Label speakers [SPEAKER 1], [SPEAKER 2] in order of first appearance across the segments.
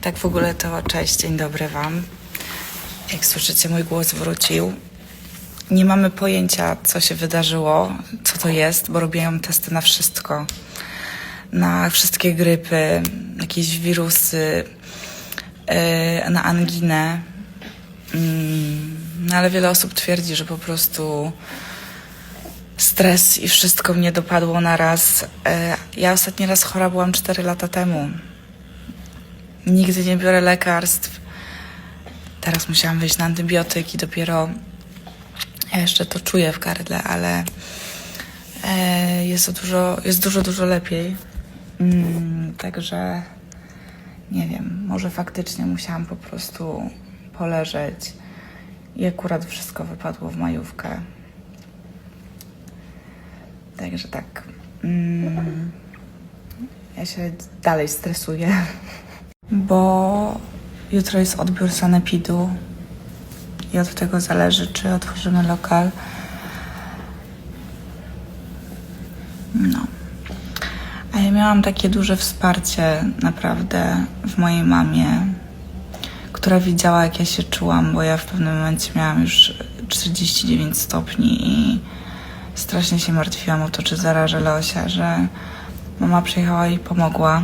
[SPEAKER 1] Tak w ogóle to cześć, dzień dobry Wam. Jak słyszycie, mój głos wrócił. Nie mamy pojęcia, co się wydarzyło, co to jest, bo robiłam testy na wszystko. Na wszystkie grypy, jakieś wirusy, yy, na anginę. Mm, no ale wiele osób twierdzi, że po prostu stres i wszystko mnie dopadło na raz. E, Ja ostatni raz chora byłam 4 lata temu. Nigdy nie biorę lekarstw. Teraz musiałam wyjść na antybiotyki dopiero. Ja jeszcze to czuję w gardle, ale e, jest dużo, jest dużo, dużo lepiej. Mm, także nie wiem, może faktycznie musiałam po prostu poleżeć i akurat wszystko wypadło w majówkę. Także tak. Mm, ja się dalej stresuję, bo jutro jest odbiór sanepidu i od tego zależy, czy otworzymy lokal. No. A ja miałam takie duże wsparcie naprawdę w mojej mamie, która widziała, jak ja się czułam, bo ja w pewnym momencie miałam już 49 stopni i strasznie się martwiłam o to, czy zarażę Leosia, że mama przyjechała i pomogła.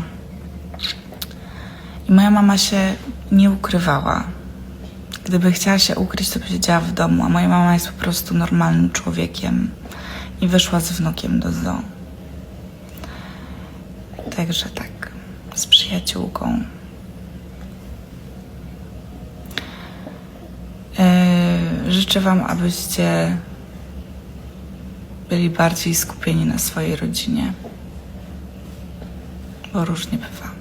[SPEAKER 1] I moja mama się nie ukrywała. Gdyby chciała się ukryć, to by siedziała w domu, a moja mama jest po prostu normalnym człowiekiem i wyszła z wnukiem do zoo. Także tak, z przyjaciółką. Yy, życzę Wam, abyście byli bardziej skupieni na swojej rodzinie, bo różnie bywa.